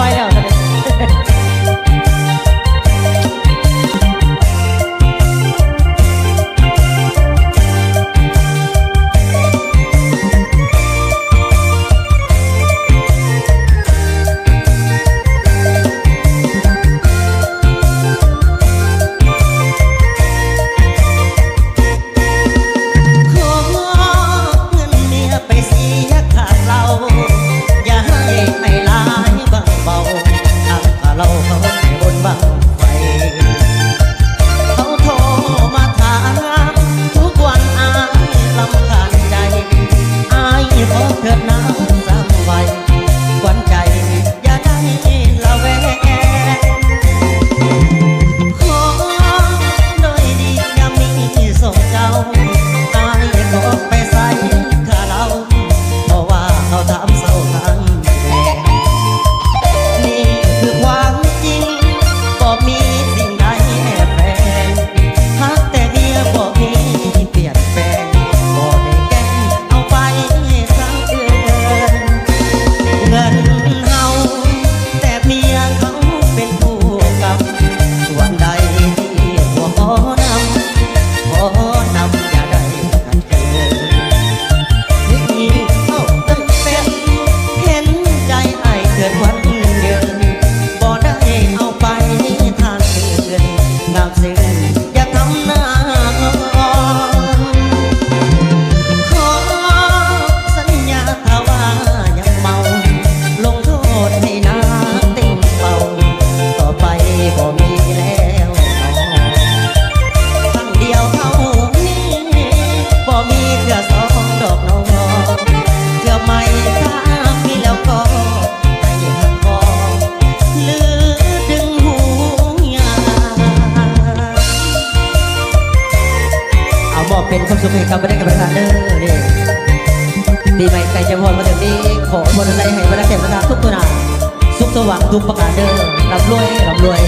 Freude Oh, thật มอบเป็นความสุขให้กับบรรดาการประธานเด้อนี่ปีใหม่ใจเจะพรมาถึงนี้ขอบนอะไรให้บรรดาเทพบระดานทุกคนทุกสว่างทุกประการเด้อรับรวยรับรวย